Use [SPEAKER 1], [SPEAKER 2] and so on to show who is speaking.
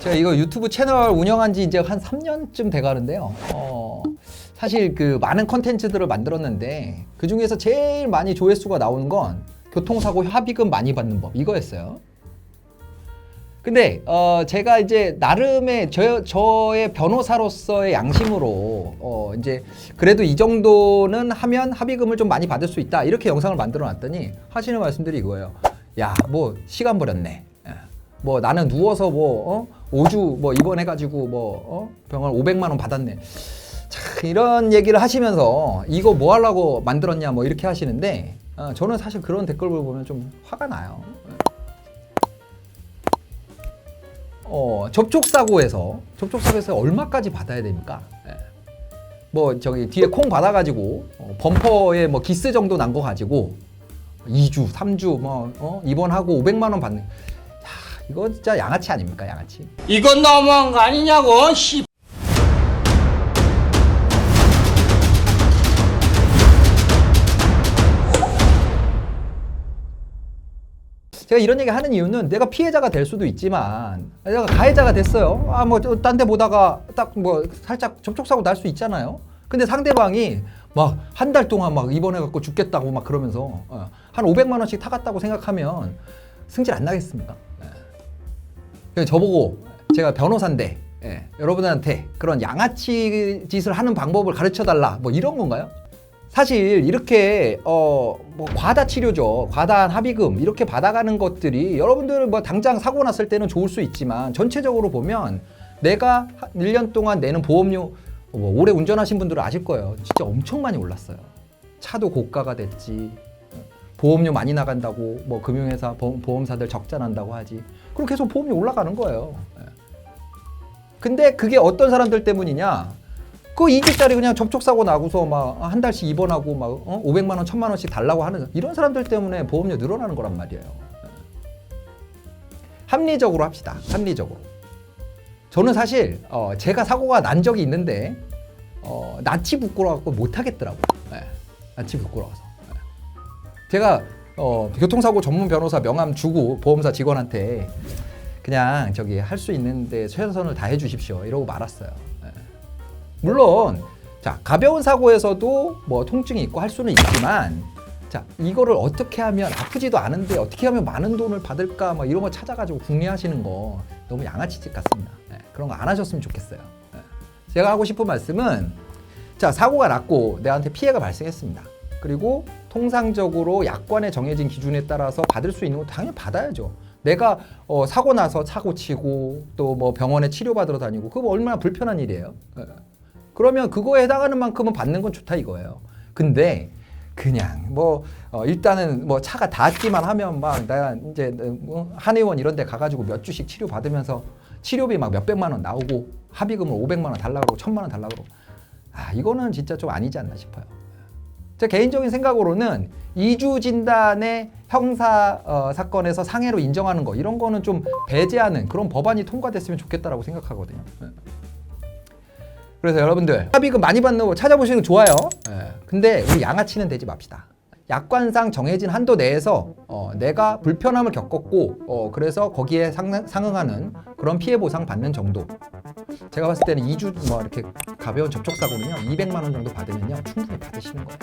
[SPEAKER 1] 제가 이거 유튜브 채널 운영한 지 이제 한 3년쯤 돼 가는데요. 어, 사실 그 많은 컨텐츠들을 만들었는데 그 중에서 제일 많이 조회수가 나오는 건 교통사고 합의금 많이 받는 법 이거였어요. 근데 어 제가 이제 나름의 저, 저의 변호사로서의 양심으로 어 이제 그래도 이 정도는 하면 합의금을 좀 많이 받을 수 있다 이렇게 영상을 만들어 놨더니 하시는 말씀들이 이거예요. 야 뭐 시간 버렸네. 예. 뭐 나는 누워서 뭐 어? 5주 뭐 입원해가지고 뭐 어? 병원 500만 원 받았네. 참 이런 얘기를 하시면서 이거 뭐 하려고 만들었냐 뭐 이렇게 하시는데 어, 저는 사실 그런 댓글을 보면 좀 화가 나요. 어, 접촉사고에서 접촉사고에서 얼마까지 받아야 됩니까? 예. 뭐 저기 뒤에 콩 받아가지고 어, 범퍼에 뭐 기스 정도 난 거 가지고 2주, 3주 뭐 어? 입원하고 500만 원 받는. 야, 이거 진짜 양아치 아닙니까, 양아치?
[SPEAKER 2] 이건 너무한 거 아니냐고 씨.
[SPEAKER 1] 제가 이런 얘기 하는 이유는 내가 피해자가 될 수도 있지만 내가 가해자가 됐어요. 아 뭐 딴 데 보다가 딱 뭐 살짝 접촉사고 날 수 있잖아요. 근데 상대방이 막 한 달 동안 막 입원해 갖고 죽겠다고 막 그러면서 어, 한 500만 원씩 타갔다고 생각하면 승질 안 나겠습니까? 예. 저보고 제가 변호사인데 예, 여러분한테 그런 양아치 짓을 하는 방법을 가르쳐 달라. 뭐 이런 건가요? 사실 이렇게 어 뭐 과다 치료죠. 과다한 합의금 이렇게 받아가는 것들이 여러분들 뭐 당장 사고 났을 때는 좋을 수 있지만 전체적으로 보면 내가 1년 동안 내는 보험료 뭐 오래 운전하신 분들은 아실 거예요. 진짜 엄청 많이 올랐어요. 차도 고가가 됐지 보험료 많이 나간다고 뭐 금융회사 보험, 보험사들 적자 난다고 하지 그럼 계속 보험료 올라가는 거예요 예. 근데 그게 어떤 사람들 때문이냐 그 2주짜리 그냥 접촉사고 나고서 막 한 달씩 입원하고 막 어? 500만 원, 1000만 원씩 달라고 하는 이런 사람들 때문에 보험료 늘어나는 거란 말이에요. 합리적으로 합시다. 합리적으로. 저는 사실 어, 제가 사고가 난 적이 있는데 어, 낯이 부끄러워갖고 못 하겠더라고요. 네. 낯이 부끄러워서. 네. 제가 어, 교통사고 전문 변호사 명함 주고 보험사 직원한테 그냥 저기 할 수 있는데 최선을 다해 주십시오. 이러고 말았어요. 네. 물론 자 가벼운 사고에서도 뭐 통증이 있고 할 수는 있지만 자 이거를 어떻게 하면 아프지도 않은데 어떻게 하면 많은 돈을 받을까 막 이런 거 찾아가지고 궁리하시는 거 너무 양아치짓 같습니다. 네, 그런 거 안 하셨으면 좋겠어요. 네. 제가 하고 싶은 말씀은 자 사고가 났고 내한테 피해가 발생했습니다. 그리고 통상적으로 약관에 정해진 기준에 따라서 받을 수 있는 거 당연히 받아야죠. 내가 어, 사고 나서 사고 치고 또 뭐 병원에 치료받으러 다니고 그거 얼마나 불편한 일이에요. 예. 그러면 그거에 해당하는 만큼은 받는 건 좋다 이거예요. 근데 그냥 뭐 어, 일단은 뭐 차가 닿기만 하면 막 내가 이제 뭐 한의원 이런 데 가가지고 몇 주씩 치료 받으면서 치료비 막 몇백만 원 나오고 합의금을 500만 원 달라고 천만 원 달라고 아 이거는 진짜 좀 아니지 않나 싶어요. 제 개인적인 생각으로는 이주 진단의 형사 어, 사건에서 상해로 인정하는 거 이런 거는 좀 배제하는 그런 법안이 통과됐으면 좋겠다라고 생각하거든요. 예. 그래서 여러분들 합의금 많이 받는 거 찾아보시는 거 좋아요. 예. 근데 우리 양아치는 되지 맙시다. 약관상 정해진 한도 내에서 어, 내가 불편함을 겪었고 어, 그래서 거기에 상, 상응하는 그런 피해 보상 받는 정도. 제가 봤을 때는 2주 뭐 이렇게 가벼운 접촉 사고는요 200만 원 정도 받으면요 충분히 받으시는 거예요.